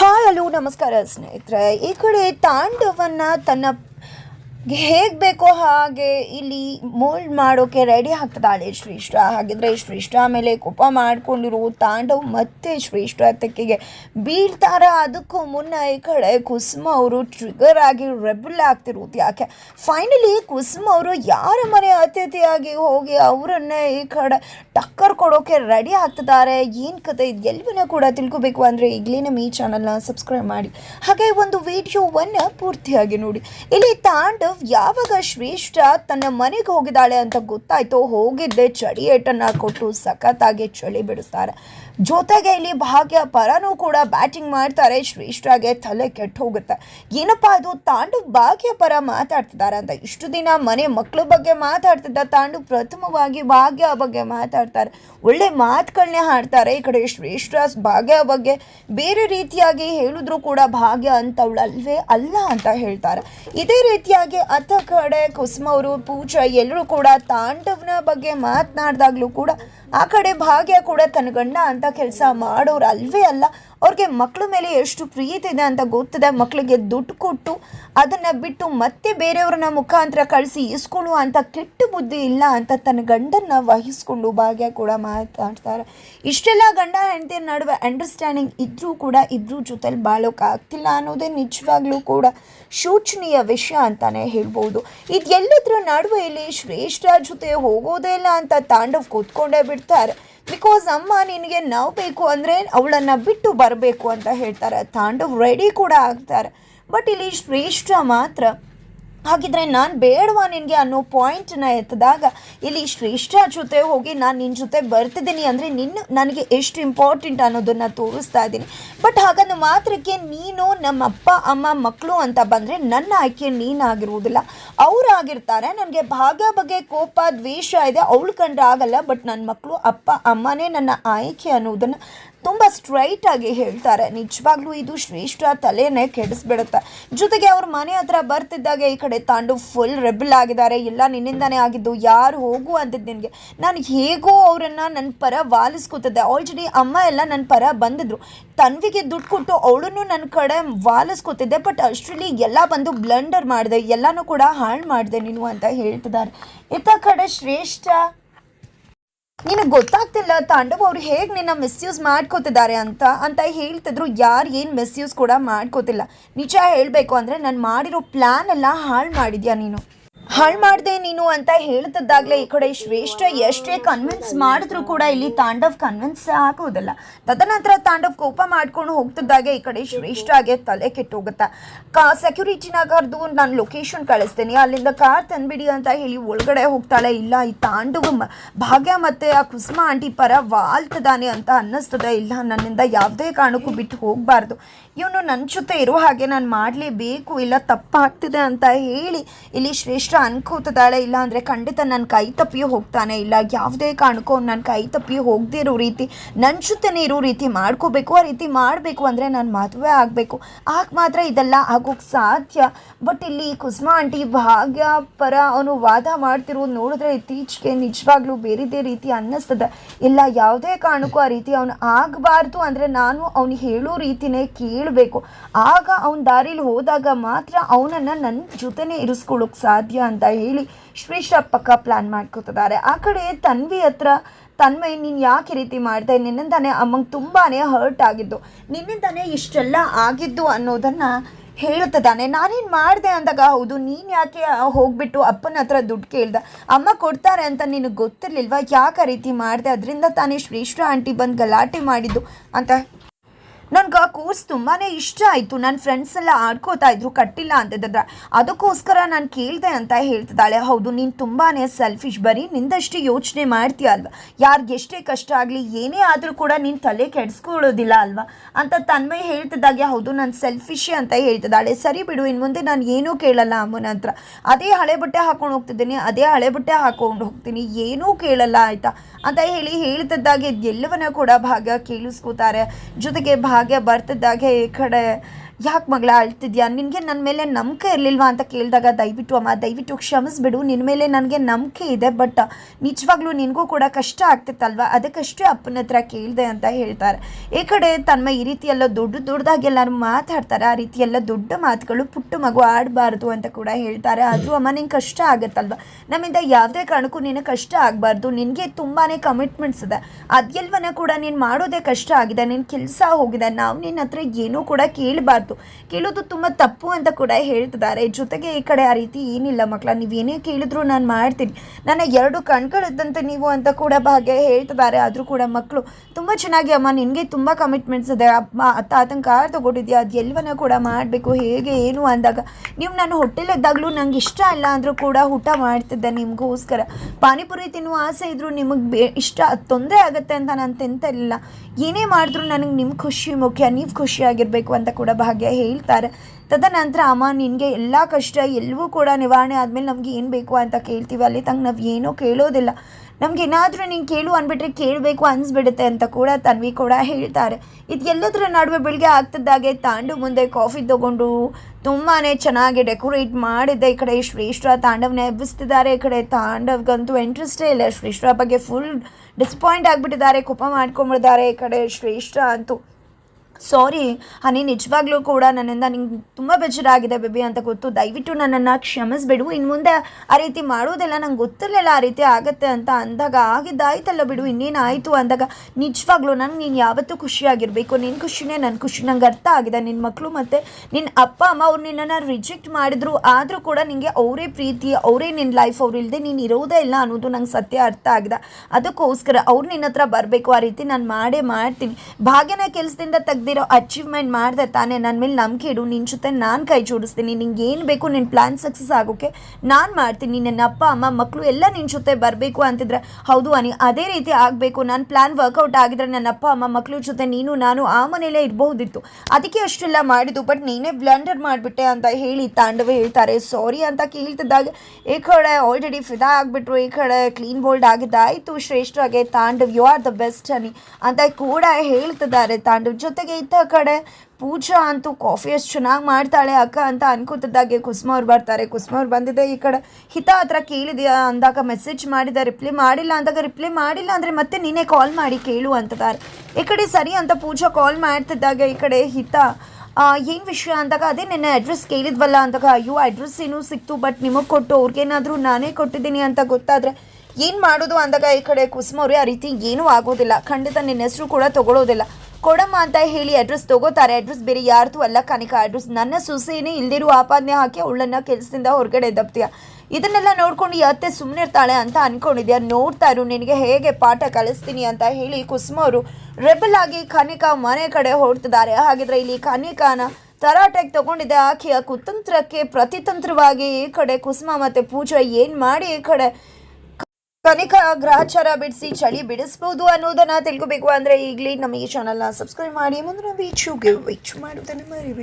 Hi hello ನಮಸ್ಕಾರ ಸ್ನೇಹಿತರೆ. ಈ ಕಡೆ ತಾಂಡವನ್ನ ತನ್ನ ಹೇಗೆ ಬೇಕೋ ಹಾಗೆ ಇಲ್ಲಿ ಮೋಲ್ಡ್ ಮಾಡೋಕೆ ರೆಡಿ ಆಗ್ತದಾಳೆ ಶ್ರೇಷ್ಠ. ಹಾಗಿದ್ರೆ ಶ್ರೇಷ್ಠ ಮೇಲೆ ಕೋಪ ಮಾಡ್ಕೊಂಡಿರೋ ತಾಂಡವ್ ಮತ್ತೆ ಶ್ರೇಷ್ಠ ತೆಕ್ಕೆಗೆ ಬೀಳ್ತಾರ. ಅದಕ್ಕೂ ಮುನ್ನ ಈ ಕಡೆ ಕುಸುಮ ಅವರು ಟ್ರಿಗರ್ ಆಗಿ ರೆಬಲ್ ಆಗ್ತಿರೋದು ಯಾಕೆ? ಫೈನಲಿ ಕುಸುಮ ಅವರು ಯಾರ ಮನೆ ಅತಿಥಿಯಾಗಿ ಹೋಗಿ ಅವರನ್ನೇ ಈ ಕಡೆ ಟಕ್ಕರ್ ಕೊಡೋಕೆ ರೆಡಿ ಆಗ್ತಿದ್ದಾರೆ? ಏನು ಕತೆ? ಇದು ಎಲ್ಲವನ್ನ ಕೂಡ ತಿಳ್ಕೊಬೇಕು ಅಂದರೆ ಈಗಲೇ ನಮ್ಮ ಈ ಚಾನಲ್ನ ಸಬ್ಸ್ಕ್ರೈಬ್ ಮಾಡಿ. ಹಾಗೆ ಒಂದು ವಿಡಿಯೋವನ್ನು ಪೂರ್ತಿಯಾಗಿ ನೋಡಿ. ಇಲ್ಲಿ ತಾಂಡವ್ ಯಾವಾಗ ಶ್ರೇಷ್ಠ ತನ್ನ ಮನೆಗೆ ಹೋಗಿದ್ದಾಳೆ ಅಂತ ಗೊತ್ತಾಯಿತು. ಹೋಗಿದ್ದೆ ಚಳಿ ಏಟನ್ನು ಕೊಟ್ಟು ಸಖತ್ತಾಗಿ ಚಳಿ ಬಿಡಿಸ್ತಾರೆ. ಜೊತೆಗೆ ಇಲ್ಲಿ ಭಾಗ್ಯ ಪರನೂ ಕೂಡ ಬ್ಯಾಟಿಂಗ್ ಮಾಡ್ತಾರೆ. ಶ್ರೇಷ್ಠಗೆ ತಲೆ ಕೆಟ್ಟು ಹೋಗುತ್ತೆ. ಏನಪ್ಪ ಅದು? ತಾಂಡು ಭಾಗ್ಯ ಪರ ಮಾತಾಡ್ತಿದ್ದಾರೆ ಅಂತ. ಇಷ್ಟು ದಿನ ಮನೆ ಮಕ್ಕಳ ಬಗ್ಗೆ ಮಾತಾಡ್ತಿದ್ದ ತಾಂಡು ಪ್ರಥಮವಾಗಿ ಭಾಗ್ಯ ಬಗ್ಗೆ ಮಾತಾಡ್ತಾರೆ. ಒಳ್ಳೆ ಮಾತುಗಳನ್ನೇ ಹಾಡ್ತಾರೆ. ಈ ಕಡೆ ಶ್ರೇಷ್ಠ ಭಾಗ್ಯ ಬಗ್ಗೆ ಬೇರೆ ರೀತಿಯಾಗಿ ಹೇಳಿದ್ರು ಕೂಡ ಭಾಗ್ಯ ಅಂತವಳು ಅಲ್ವೇ ಅಲ್ಲ ಅಂತ ಹೇಳ್ತಾರೆ. ಇದೇ ರೀತಿಯಾಗಿ ಅತ್ತ ಕಡೆ ಕುಸುಮ ಅವರು ಪೂಜಾ ಎಲ್ಲರೂ ಕೂಡ ತಾಂಡವ್ನ ಬಗ್ಗೆ ಮಾತನಾಡಿದಾಗ್ಲೂ ಕೂಡ ಆ ಕಡೆ ಭಾಗ್ಯ ಕೂಡ ತನ್ನ ಗಂಡ ಅಂತ ಕೆಲಸ ಮಾಡೋರು ಅಲ್ವೇ ಅಲ್ಲ. ಅವ್ರಿಗೆ ಮಕ್ಕಳ ಮೇಲೆ ಎಷ್ಟು ಪ್ರೀತಿ ಇದೆ ಅಂತ ಗೊತ್ತಿದೆ. ಮಕ್ಕಳಿಗೆ ದುಡ್ಡು ಕೊಟ್ಟು ಅದನ್ನು ಬಿಟ್ಟು ಮತ್ತೆ ಬೇರೆಯವ್ರನ್ನ ಮುಖಾಂತರ ಕಳಿಸಿ ಇಸ್ಕೊಳ್ಳುವ ಅಂತ ಕೆಟ್ಟ ಬುದ್ಧಿ ಇಲ್ಲ ಅಂತ ತನ್ನ ಗಂಡನ್ನು ವಹಿಸ್ಕೊಂಡು ಭಾಗ್ಯ ಕೂಡ ಮಾತಾಡ್ತಾರೆ. ಇಷ್ಟೆಲ್ಲ ಗಂಡ ಹೆಂಡತಿಯ ನಡುವೆ ಅಂಡರ್ಸ್ಟ್ಯಾಂಡಿಂಗ್ ಇದ್ದರೂ ಕೂಡ ಇಬ್ಬರು ಜೊತೆಲಿ ಬಾಳೋಕ್ಕಾಗ್ತಿಲ್ಲ ಅನ್ನೋದೇ ನಿಜವಾಗ್ಲೂ ಕೂಡ ಶೋಚನೀಯ ವಿಷಯ ಅಂತಾನೆ ಹೇಳ್ಬೋದು. ಇದೆಲ್ಲದರ ನಡುವೆ ಇಲ್ಲಿ ಶ್ರೇಷ್ಠ ಜೊತೆ ಹೋಗೋದೇ ಇಲ್ಲ ಅಂತ ತಾಂಡವ್ ಕೂತ್ಕೊಂಡೇ ಬಿಡ್ತಾರೆ. ಬಿಕಾಸ್ ಅಮ್ಮ ನಿನಗೆ ನಾವು ಬೇಕು ಅಂದರೆ ಅವಳನ್ನು ಬಿಟ್ಟು ಬರಬೇಕು ಅಂತ ಹೇಳ್ತಾರೆ. ತಾಂಡವ್ ರೆಡಿ ಕೂಡ ಆಗ್ತಾರೆ. ಬಟ್ ಇಲ್ಲಿ ಶ್ರೇಷ್ಠ ಮಾತ್ರ ಹಾಗಿದ್ರೆ ನಾನು ಬೇಡವಾ ನಿನಗೆ ಅನ್ನೋ ಪಾಯಿಂಟನ್ನ ಎತ್ತಿದಾಗ, ಇಲ್ಲಿ ಶ್ರೇಷ್ಠ ಜೊತೆ ಹೋಗಿ ನಾನು ನಿನ್ನ ಜೊತೆ ಬರ್ತಿದ್ದೀನಿ ಅಂದರೆ ನಿನ್ನ ನನಗೆ ಎಷ್ಟು ಇಂಪಾರ್ಟೆಂಟ್ ಅನ್ನೋದನ್ನು ತೋರಿಸ್ತಾ ಇದ್ದೀನಿ. ಬಟ್ ಹಾಗನ್ನು ಮಾತ್ರಕ್ಕೆ ನೀನು ನಮ್ಮ ಅಪ್ಪ, ಅಮ್ಮ ಮಕ್ಕಳು ಅಂತ ಬಂದರೆ ನನ್ನ ಆಯ್ಕೆ ನೀನಾಗಿರುವುದಿಲ್ಲ. ಅವರಾಗಿರ್ತಾರೆ ನನಗೆ ಭಾಗ್ಯ ಬಗ್ಗೆ ಕೋಪ, ದ್ವೇಷ ಇದೆ, ಅವಳು ಕಂಡ್ರೆ ಆಗಲ್ಲ. ಬಟ್ ನನ್ನ ಮಕ್ಕಳು ಅಪ್ಪ, ಅಮ್ಮನೇ ನನ್ನ ಆಯ್ಕೆ ಅನ್ನೋದನ್ನು ತುಂಬ ಸ್ಟ್ರೈಟ್ ಆಗಿ ಹೇಳ್ತಾರೆ. ನಿಜವಾಗ್ಲೂ ಇದು ಶ್ರೇಷ್ಠ ತಲೆನೇ ಕೆಡಿಸ್ಬಿಡುತ್ತೆ. ಜೊತೆಗೆ ಅವ್ರ ಮನೆ ಹತ್ರ ಬರ್ತಿದ್ದಾಗ ಈ ಕಡೆ ತಾಂಡು ಫುಲ್ ರೆಬಲ್ ಆಗಿದ್ದಾರೆ. ಎಲ್ಲ ನಿನ್ನಿಂದಾನೇ ಆಗಿದ್ದು, ಯಾರು ಹೋಗು ಅಂತಿದ್ದು ನಿನಗೆ. ನಾನು ಹೇಗೋ ಅವರನ್ನು ನನ್ನ ಪರ ವಾಲಿಸ್ಕೊತಿದ್ದೆ. ಆಲ್ರೆಡಿ ಅಮ್ಮ ಎಲ್ಲ ನನ್ನ ಪರ ಬಂದಿದ್ರು. ತನ್ವಿಗೆ ದುಡ್ಡು ಕೊಟ್ಟು ಅವಳನ್ನು ನನ್ನ ಕಡೆ ವಾಲಿಸ್ಕೊತಿದ್ದೆ. ಬಟ್ ಅಷ್ಟರಲ್ಲಿ ಎಲ್ಲ ಬಂದು ಬ್ಲಂಡರ್ ಮಾಡಿದೆ. ಎಲ್ಲನೂ ಕೂಡ ಹಾಳು ಮಾಡಿದೆ ನೀನು ಅಂತ ಹೇಳ್ತಿದ್ದಾರೆ. ಇತ್ತ ಕಡೆ ಶ್ರೇಷ್ಠ ನಿನಗೆ ಗೊತ್ತಾಗ್ತಿಲ್ಲ, ತಾಂಡವ್ ಅವ್ರು ಹೇಗೆ ನಿನ್ನ ಮಿಸ್ಯೂಸ್ ಮಾಡ್ಕೋತಿದ್ದಾರೆ ಅಂತ ಅಂತ ಹೇಳ್ತಿದ್ರು. ಯಾರು ಏನು ಮಿಸ್ಯೂಸ್ ಕೂಡ ಮಾಡ್ಕೋತಿಲ್ಲ. ನಿಜ ಹೇಳಬೇಕು ಅಂದರೆ ನಾನು ಮಾಡಿರೋ ಪ್ಲ್ಯಾನ್ ಎಲ್ಲ ಹಾಳು ಮಾಡಿದ್ಯಾ ನೀನು? ಹಾಳು ಮಾಡಿದೆ ನೀನು ಅಂತ ಹೇಳ್ತಿದ್ದಾಗಲೇ ಈ ಕಡೆ ಶ್ರೇಷ್ಠ ಎಷ್ಟೇ ಕನ್ವಿನ್ಸ್ ಮಾಡಿದ್ರು ಕೂಡ ಇಲ್ಲಿ ತಾಂಡವ್ ಕನ್ವಿನ್ಸ್ ಆಗೋದಿಲ್ಲ. ತದನಂತರ ತಾಂಡವ್ ಕೋಪ ಮಾಡ್ಕೊಂಡು ಹೋಗ್ತಿದ್ದಾಗೆ ಈ ಕಡೆ ಶ್ರೇಷ್ಠಗೆ ತಲೆ ಕೆಟ್ಟೋಗುತ್ತೆ. ಕಾ ಸೆಕ್ಯೂರಿಟಿನ ಕರೆದು ನಾನು ಲೊಕೇಶನ್ ಕಳಿಸ್ತೀನಿ. ಅಲ್ಲಿಂದ ಕಾರ್ ತಂದ್ಬಿಡಿ ಅಂತ ಹೇಳಿ ಒಳಗಡೆ ಹೋಗ್ತಾಳೆ. ಇಲ್ಲ, ಈ ತಾಂಡವ್ ಭಾಗ್ಯ ಮತ್ತೆ ಆ ಕುಸುಮ ಆಂಟಿ ಪರ ವಾಲ್ತದಾನೆ ಅಂತ ಅನ್ನಿಸ್ತದೆ. ಇಲ್ಲ, ನನ್ನಿಂದ ಯಾವುದೇ ಕಾರಣಕ್ಕೂ ಬಿಟ್ಟು ಹೋಗಬಾರ್ದು. ಇವನು ನನ್ನ ಜೊತೆ ಇರೋ ಹಾಗೆ ನಾನು ಮಾಡಲೇಬೇಕು. ಇಲ್ಲ, ತಪ್ಪಾಗ್ತಿದೆ ಅಂತ ಹೇಳಿ ಇಲ್ಲಿ ಶ್ರೇಷ್ಠ ಅನ್ಕೋತಿದ್ದಾಳೆ ಇಲ್ಲ ಅಂದರೆ ಖಂಡಿತ ನನ್ನ ಕೈ ತಪ್ಪಿ ಹೋಗ್ತಾನೆ. ಇಲ್ಲ, ಯಾವುದೇ ಕಾರಣಕ್ಕೂ ನನ್ನ ಕೈ ತಪ್ಪಿ ಹೋಗದೇ ಇರೋ ರೀತಿ ನನ್ನ ಜೊತೆನೇ ಇರೋ ರೀತಿ ಮಾಡ್ಕೋಬೇಕು. ಆ ರೀತಿ ಮಾಡಬೇಕು ಅಂದರೆ ನಾನು ಮದುವೆ ಆಗಬೇಕು. ಆಗ ಮಾತ್ರ ಇದೆಲ್ಲ ಆಗೋಕ್ಕೆ ಸಾಧ್ಯ. ಬಟ್ ಇಲ್ಲಿ ಕುಸ್ಮಾ ಆಂಟಿ ಭಾಗ್ಯ ಪರ ಅವನು ವಾದ ಮಾಡ್ತಿರೋದು ನೋಡಿದ್ರೆ ಇತ್ತೀಚೆಗೆ ನಿಜವಾಗ್ಲೂ ಬೇರೆದೇ ರೀತಿ ಅನ್ನಿಸ್ತದೆ. ಇಲ್ಲ, ಯಾವುದೇ ಕಾರಣಕ್ಕೂ ಆ ರೀತಿ ಅವನು ಆಗಬಾರ್ದು ಅಂದರೆ ನಾನು ಅವನಿಗೆ ಹೇಳೋ ರೀತಿನೇ ಕೇಳಬೇಕು. ಆಗ ಅವನ ದಾರಿಲಿ ಹೋದಾಗ ಮಾತ್ರ ಅವನನ್ನು ನನ್ನ ಜೊತೆನೇ ಇರಿಸ್ಕೊಳ್ಳೋಕೆ ಸಾಧ್ಯ ಅಂತ ಹೇಳಿ ಶ್ರೇಷ್ಠ ಪಕ್ಕ ಪ್ಲ್ಯಾನ್ ಮಾಡ್ಕೊತಿದ್ದಾರೆ. ಆ ಕಡೆ ತನ್ವಿ ಹತ್ರ ತನ್ಮಯ್ ನೀನು ಯಾಕೆ ರೀತಿ ಮಾಡಿದೆ ನಿನ್ನಿಂದಾನೇ ಅಮ್ಮಂಗೆ ತುಂಬಾ ಹರ್ಟ್ ಆಗಿದ್ದು. ನಿನ್ನಿಂದಾನೇ ಇಷ್ಟೆಲ್ಲ ಆಗಿದ್ದು ಅನ್ನೋದನ್ನು ಹೇಳ್ತಿದ್ದಾನೆ. ನಾನೇನು ಮಾಡಿದೆ ಅಂದಾಗ, ಹೌದು, ನೀನು ಯಾಕೆ ಹೋಗ್ಬಿಟ್ಟು ಅಪ್ಪನ ಹತ್ರ ದುಡ್ಡು ಕೇಳ್ದೆ? ಅಮ್ಮ ಕೊಡ್ತಾರೆ ಅಂತ ನಿನಗೆ ಗೊತ್ತಿರಲಿಲ್ವಾ? ಯಾಕೆ ರೀತಿ ಮಾಡಿದೆ? ಅದರಿಂದ ತಾನೇ ಶ್ರೀಶ್ರ ಆಂಟಿ ಬಂದು ಗಲಾಟೆ ಮಾಡಿದ್ದು ಅಂತ ನನಗೆ ಆ ಕೋರ್ಸ್ ತುಂಬಾ ಇಷ್ಟ ಆಯಿತು. ನನ್ನ ಫ್ರೆಂಡ್ಸ್ ಎಲ್ಲ ಆಡ್ಕೋತಾ ಇದ್ರು, ಕಟ್ಟಿಲ್ಲ ಅಂತಂದ್ರೆ ಅದಕ್ಕೋಸ್ಕರ ನಾನು ಕೇಳಿದೆ ಅಂತ ಹೇಳ್ತಿದ್ದಾಳೆ. ಹೌದು, ನೀನು ತುಂಬಾ ಸೆಲ್ಫಿಶ್ ಬರೀ ನಿಂದಷ್ಟು ಯೋಚನೆ ಮಾಡ್ತೀಯ ಅಲ್ವಾ? ಯಾರಿಗೆ ಎಷ್ಟೇ ಕಷ್ಟ ಆಗಲಿ, ಏನೇ ಆದರೂ ಕೂಡ ನೀನು ತಲೆ ಕೆಡಿಸ್ಕೊಳ್ಳೋದಿಲ್ಲ ಅಲ್ವಾ? ಅಂತ ತನ್ಮಯ ಹೇಳ್ತಿದ್ದಾಗೆ, ಹೌದು, ನಾನು ಸೆಲ್ಫಿಶ್ ಅಂತ ಹೇಳ್ತಿದ್ದಾಳೆ. ಸರಿ ಬಿಡು ಇನ್ನು ಮುಂದೆ ನಾನು ಏನೂ ಕೇಳಲ್ಲ ಅಮ್ಮನ ಹತ್ರ. ಅದೇ ಹಳೆ ಬಟ್ಟೆ ಹಾಕೊಂಡು ಹೋಗ್ತಿದ್ದೀನಿ, ಅದೇ ಹಳೆ ಬಟ್ಟೆ ಹಾಕೊಂಡು ಹೋಗ್ತೀನಿ, ಏನೂ ಕೇಳಲ್ಲ, ಆಯಿತಾ? ಅಂತ ಹೇಳಿ ಹೇಳ್ತಿದ್ದಾಗೆ ಎಲ್ಲವನ್ನ ಕೂಡ ಭಾಗ ಕೇಳಿಸ್ಕೋತಾರೆ. ಜೊತೆಗೆ ಭಾಗ್ಯ ಬರ್ತಿದ್ದಾಗೆ ಈ ಕಡೆ ಯಾಕೆ ಮಗಳ ಅಳ್ತಿದ್ಯಾ? ನಿನಗೆ ನನ್ನ ಮೇಲೆ ನಂಬಿಕೆ ಇರಲಿಲ್ವಾ ಅಂತ ಕೇಳಿದಾಗ ದಯವಿಟ್ಟು, ಅಮ್ಮ, ದಯವಿಟ್ಟು ಕ್ಷಮಿಸ್ಬಿಡು. ನಿನ್ನ ಮೇಲೆ ನನಗೆ ನಂಬಿಕೆ ಇದೆ, ಬಟ್ ನಿಜವಾಗ್ಲೂ ನಿನಗೂ ಕೂಡ ಕಷ್ಟ ಆಗ್ತಿತ್ತಲ್ವ? ಅದಕ್ಕಷ್ಟೇ ಅಪ್ಪನ ಹತ್ರ ಕೇಳಿದೆ ಅಂತ ಹೇಳ್ತಾರೆ. ಈ ಕಡೆ ತನ್ಮ ಈ ರೀತಿಯೆಲ್ಲ ದೊಡ್ಡ ದೊಡ್ಡದಾಗಿ ಎಲ್ಲರೂ ಮಾತಾಡ್ತಾರೆ. ಆ ರೀತಿಯೆಲ್ಲ ದೊಡ್ಡ ಮಾತುಗಳು ಪುಟ್ಟ ಮಗು ಆಡಬಾರ್ದು ಅಂತ ಕೂಡ ಹೇಳ್ತಾರೆ. ಆದರೂ ಅಮ್ಮ, ನಿಂಗೆ ಕಷ್ಟ ಆಗುತ್ತಲ್ವ? ನಮ್ಮಿಂದ ಯಾವುದೇ ಕಾರಣಕ್ಕೂ ನಿನಗೆ ಕಷ್ಟ ಆಗಬಾರ್ದು. ನಿನಗೆ ತುಂಬಾ ಕಮಿಟ್ಮೆಂಟ್ಸ್ ಇದೆ. ಅದೆಲ್ವನ ಕೂಡ ನೀನು ಮಾಡೋದೇ ಕಷ್ಟ ಆಗಿದೆ. ನಿನ್ನ ಕೆಲಸ ಹೋಗಿದೆ. ನಾವು ನಿನ್ನ ಹತ್ರ ಏನೂ ಕೂಡ ಕೇಳಬಾರ್ದು. ಕೇಳೋದು. ತುಂಬ ತಪ್ಪು ಅಂತ ಕೂಡ ಹೇಳ್ತಿದ್ದಾರೆ. ಜೊತೆಗೆ ಈ ಕಡೆ ಆ ರೀತಿ ಏನಿಲ್ಲ ಮಕ್ಕಳ ನೀವೇನೇ ಕೇಳಿದ್ರು ನಾನು ಮಾಡ್ತೀನಿ. ನನ್ನ ಎರಡು ಕಣ್ಗಳಿದ್ದಂತೆ ನೀವು ಅಂತ ಕೂಡ ಭಾಗ್ಯ ಹೇಳ್ತಿದ್ದಾರೆ. ಆದರೂ ಕೂಡ ಮಕ್ಕಳು ತುಂಬ ಚೆನ್ನಾಗಿ, ಅಮ್ಮ ನಿನಗೆ ತುಂಬ ಕಮಿಟ್ಮೆಂಟ್ಸ್ ಇದೆ. ಅಮ್ಮ ತಾತನ ಕಾರ್ ತೊಗೊಂಡಿದ್ಯಾ? ಅದು ಎಲ್ವನ ಕೂಡ ಮಾಡಬೇಕು, ಹೇಗೆ, ಏನು ಅಂದಾಗ ನೀವು ನಾನು ಹೊಟ್ಟೆಲಿದ್ದಾಗಲೂ ನಂಗೆ ಇಷ್ಟ ಇಲ್ಲ ಅಂದರೂ ಕೂಡ ಊಟ ಮಾಡ್ತಿದ್ದೆ ನಿಮಗೋಸ್ಕರ. ಪಾನಿಪುರಿ ತಿನ್ನುವ ಆಸೆ ಇದ್ದರೂ ನಿಮಗೆ ಬೇ, ಇಷ್ಟ ತೊಂದರೆ ಆಗುತ್ತೆ ಅಂತ ನಾನು ತಿಂತಿರಲಿಲ್ಲ ಏನೇ ಮಾಡಿದ್ರು ನನಗೆ ನಿಮ್ಮ ಖುಷಿ ಮುಖ್ಯ, ನೀವು ಖುಷಿಯಾಗಿರಬೇಕು ಅಂತ ಕೂಡ ಭಾಗ್ಯ ಹೇಳ್ತಾರೆ. ತದನಂತರ ಅಮ್ಮ, ನಿನಗೆ ಎಲ್ಲ ಕಷ್ಟ, ಎಲ್ಲವೂ ಕೂಡ ನಿವಾರಣೆ ಆದಮೇಲೆ ನಮಗೆ ಏನು ಬೇಕು ಅಂತ ಕೇಳ್ತೀವಿ. ಅಲ್ಲಿ ತಂಗ ನಾವು ಏನೂ ಕೇಳೋದಿಲ್ಲ. ನಮ್ಗೆ ಏನಾದರೂ ನೀನು ಕೇಳು ಅಂದ್ಬಿಟ್ರೆ ಕೇಳಬೇಕು ಅನಿಸ್ಬಿಡುತ್ತೆ ಅಂತ ಕೂಡ ತನ್ವಿ ಕೂಡ ಹೇಳ್ತಾರೆ. ಇದು ಎಲ್ಲದರ ನಡುವೆ ಬೆಳಗ್ಗೆ ಆಗ್ತಿದ್ದಾಗೆ ತಾಂಡು ಮುಂದೆ ಕಾಫಿ ತೊಗೊಂಡು ತುಂಬಾ ಚೆನ್ನಾಗಿ ಡೆಕೋರೇಟ್ ಮಾಡಿದ್ದೆ. ಈ ಕಡೆ ಶ್ರೇಷ್ಠ ತಾಂಡವನ್ನ ಎಬ್ಬಿಸ್ತಿದ್ದಾರೆ. ಈ ಕಡೆ ತಾಂಡವ್ಗಂತೂ ಇಂಟ್ರೆಸ್ಟೇ ಇಲ್ಲ. ಶ್ರೇಷ್ಠ ಬಗ್ಗೆ ಫುಲ್ ಡಿಸಪಾಯಿಂಟ್ ಆಗಿಬಿಟ್ಟಿದ್ದಾರೆ. ಕೋಪ ಮಾಡ್ಕೊಂಬಿಡಿದ್ದಾರೆ ಈ ಕಡೆ ಶ್ರೇಷ್ಠ ಅಂತೂ. ಸಾರಿ ಹನಿ ನಿಜವಾಗ್ಲೂ ಕೂಡ ನನ್ನಿಂದ ನಿಂಗೆ ತುಂಬ ಬೇಜಾರಾಗಿದೆ ಬೇಬಿ ಅಂತ ಗೊತ್ತು. ದಯವಿಟ್ಟು ನನ್ನನ್ನು ಕ್ಷಮಿಸ್ಬಿಡು. ಇನ್ನು ಮುಂದೆ ಆ ರೀತಿ ಮಾಡೋದೆಲ್ಲ. ನಂಗೆ ಗೊತ್ತಿರಲಿಲ್ಲ ಆ ರೀತಿ ಆಗುತ್ತೆ ಅಂತ ಅಂದಾಗ ಆಗಿದ್ದಾಯ್ತಲ್ಲ ಬಿಡು. ಇನ್ನೇನು ಆಯಿತು ಅಂದಾಗ ನಿಜವಾಗ್ಲೂ ನಂಗೆ ನೀನು ಯಾವತ್ತೂ ಖುಷಿಯಾಗಿರಬೇಕು. ನಿನ್ನ ಖುಷಿನೇ ನನ್ನ ಖುಷಿ. ನಂಗೆ ಅರ್ಥ ಆಗಿದೆ. ನಿನ್ನ ಮಕ್ಕಳು ಮತ್ತು ನಿನ್ನ ಅಪ್ಪ, ಅಮ್ಮ ಅವ್ರು ನಿನ್ನನ್ನು ರಿಜೆಕ್ಟ್ ಮಾಡಿದ್ರು. ಆದರೂ ಕೂಡ ನಿನಗೆ ಅವರೇ ಪ್ರೀತಿ, ಅವರೇ ನಿನ್ನ ಲೈಫ್ ಅವ್ರು ಇಲ್ಲದೆ ನೀನು ಇರೋದೇ ಇಲ್ಲ ಅನ್ನೋದು ನಂಗೆ ಸತ್ಯ ಅರ್ಥ ಆಗಿದೆ. ಅದಕ್ಕೋಸ್ಕರ ಅವ್ರು ನಿನ್ನ ಹತ್ರ ಬರಬೇಕು. ಆ ರೀತಿ ನಾನು ಮಾಡೇ ಮಾಡ್ತೀನಿ. ಭಾಗ್ಯನ ಕೆಲಸದಿಂದ ತೆಗ್ದಿರೋ ಅಚೀವ್ಮೆಂಟ್ ಮಾಡಿದೆ ತಾನೇ. ನನ್ನ ಮೇಲೆ ನಂಬಿಕೆ ಇಡು ನಿನ್ನ ಜೊತೆ ನಾನು ಕೈ ಜೋಡಿಸ್ತೀನಿ. ನಿಂಗೆ ಏನು ಬೇಕು ನಿನ್ನ ಪ್ಲ್ಯಾನ್ ಸಕ್ಸಸ್ ಆಗೋಕ್ಕೆ ನಾನು ಮಾಡ್ತೀನಿ. ನನ್ನ ಅಪ್ಪ, ಅಮ್ಮ ಮಕ್ಕಳು ಎಲ್ಲ ನಿನ್ನ ಜೊತೆ ಬರಬೇಕು ಅಂತಿದ್ರೆ, ಹೌದು ಅನಿ, ಅದೇ ರೀತಿ ಆಗಬೇಕು. ನನ್ನ ಪ್ಲ್ಯಾನ್ ವರ್ಕೌಟ್ ಆಗಿದ್ರೆ ನನ್ನ ಅಪ್ಪ, ಅಮ್ಮ ಮಕ್ಕಳ ಜೊತೆ ನೀನು, ನಾನು ಆ ಮನೆಯಲ್ಲೇ ಇರಬಹುದಿತ್ತು. ಅದಕ್ಕೆ ಅಷ್ಟೆಲ್ಲ ಮಾಡಿದ್ದು ಬಟ್ ನೀನೇ ಬ್ಲಂಡರ್ ಮಾಡಿಬಿಟ್ಟೆ ಅಂತ ಹೇಳಿ ತಾಂಡವ ಹೇಳ್ತಾರೆ. ಸಾರಿ ಅಂತ ಕೇಳ್ತಿದ್ದಾಗ ಈ ಕಡೆ ಆಲ್ರೆಡಿ ಫಿದಾ ಆಗಿಬಿಟ್ರು. ಈ ಕಡೆ ಕ್ಲೀನ್ ಬೋಲ್ಡ್ ಆಗಿದ್ದಾಯಿತು ಶ್ರೇಷ್ಠವಾಗಿ Tandav. You are the best Ani, ಅಂತ ಕೂಡ ಹೇಳ್ತಿದ್ದಾರೆ ತಾಂಡವ್. ಜೊತೆಗೆ ಇತ್ತ ಕಡೆ ಪೂಜಾ ಅಂತೂ ಕಾಫಿ ಎಷ್ಟು ಚೆನ್ನಾಗಿ ಮಾಡ್ತಾಳೆ ಅಕ್ಕ ಅಂತ ಅನ್ಕೋತಿದ್ದಾಗೆ ಕುಸುಮ ಅವ್ರು ಬರ್ತಾರೆ. ಕುಸುಮ ಅವ್ರು ಬಂದಿದೆ ಈ ಕಡೆ. ಹಿತ ಹತ್ರ ಕೇಳಿದೆಯಾ ಅಂದಾಗ ಮೆಸೇಜ್ ಮಾಡಿದ ರಿಪ್ಲೈ ಮಾಡಿಲ್ಲ ಅಂದಾಗ ರಿಪ್ಲೈ ಮಾಡಿಲ್ಲ ಅಂದರೆ ಮತ್ತೆ ನೀನೇ ಕಾಲ್ ಮಾಡಿ ಕೇಳು ಅಂತದಾರೆ. ಈ ಕಡೆ ಸರಿ ಅಂತ ಪೂಜಾ ಕಾಲ್ ಮಾಡ್ತಿದ್ದಾಗ ಈ ಕಡೆ ಹಿತ. ಏನು ವಿಷಯ ಅಂದಾಗ ಅದೇ ನಿನ್ನೆ ಅಡ್ರೆಸ್ ಕೇಳಿದ್ವಲ್ಲ ಅಂದಾಗ, ಅಯ್ಯೋ ಅಡ್ರೆಸ್ ಏನೂ ಸಿಕ್ತು ಬಟ್ ನಿಮಗೆ ಕೊಟ್ಟು ಅವ್ರಿಗೇನಾದರೂ ನಾನೇ ಕೊಟ್ಟಿದ್ದೀನಿ ಅಂತ ಗೊತ್ತಾದರೆ ಏನು ಮಾಡೋದು? ಅಂದಾಗ ಈ ಕಡೆ ಕುಸುಮ ಅವ್ರೆ, ಆ ರೀತಿ ಏನೂ ಆಗೋದಿಲ್ಲ. ಖಂಡಿತ ನಿನ್ನ ಹೆಸರು ಕೂಡ ತಗೊಳ್ಳೋದಿಲ್ಲ ಕೊಡಮ್ಮ ಅಂತ ಹೇಳಿ ಅಡ್ರೆಸ್ ತಗೋತಾರೆ. ಅಡ್ರೆಸ್ ಬೇರೆ ಯಾರ್ದು ಅಲ್ಲ ಕನಿಕ. ಅಡ್ರೆಸ್ ನನ್ನ ಸೊಸೆನೇ ಇಲ್ದಿರೋ ಆಪಾದನೆ ಹಾಕಿ ಅವಳನ್ನ ಕೆಲಸದಿಂದ ಹೊರಗಡೆ ದಬ್ತೀಯ. ಇದನ್ನೆಲ್ಲ ನೋಡ್ಕೊಂಡು ಈ ಅತ್ತೆ ಸುಮ್ಮನೆ ಇರ್ತಾಳೆ ಅಂತ ಅನ್ಕೊಂಡಿದ್ಯಾ? ನೋಡ್ತಾ ಇರು, ನಿನಗೆ ಹೇಗೆ ಪಾಠ ಕಲಿಸ್ತೀನಿ ಅಂತ ಹೇಳಿ ಕುಸುಮ ಅವರು ರೆಬಲ್ ಆಗಿ ಕನಿಕಾ ಮನೆ ಕಡೆ ಹೊರಡ್ತಿದ್ದಾರೆ ಹಾಗಿದ್ರೆ ಇಲ್ಲಿ ಕನಿಕಾನ ತರಾಟೆಗೆ ತಗೊಂಡಿದ್ದೆ ಆಕೆಯ ಕುತಂತ್ರಕ್ಕೆ ಪ್ರತಿತಂತ್ರವಾಗಿ ಈ ಕಡೆ ಕುಸುಮ ಮತ್ತೆ ಪೂಜಾ ಏನು ಮಾಡಿ ಈ ಕಡೆ ಕನಿಕ ಗ್ರಹಚಾರ ಬಿಡಿಸಿ ಚಳಿ ಬಿಡಿಸಬಹುದು ಅನ್ನೋದನ್ನ ತಿಳ್ಕೊಬೇಕು ಅಂದ್ರೆ ಈಗಲೇ ನಮಗೆ ಈ ಚಾನಲ್ನ ಸಬ್ಸ್ಕ್ರೈಬ್ ಮಾಡಿ ಮುಂದೆ ನಾವು ವೀಚುಗೆ ವೀಚ್ ಮಾಡೋದನ್ನು ಮರಿಬೇಡಿ.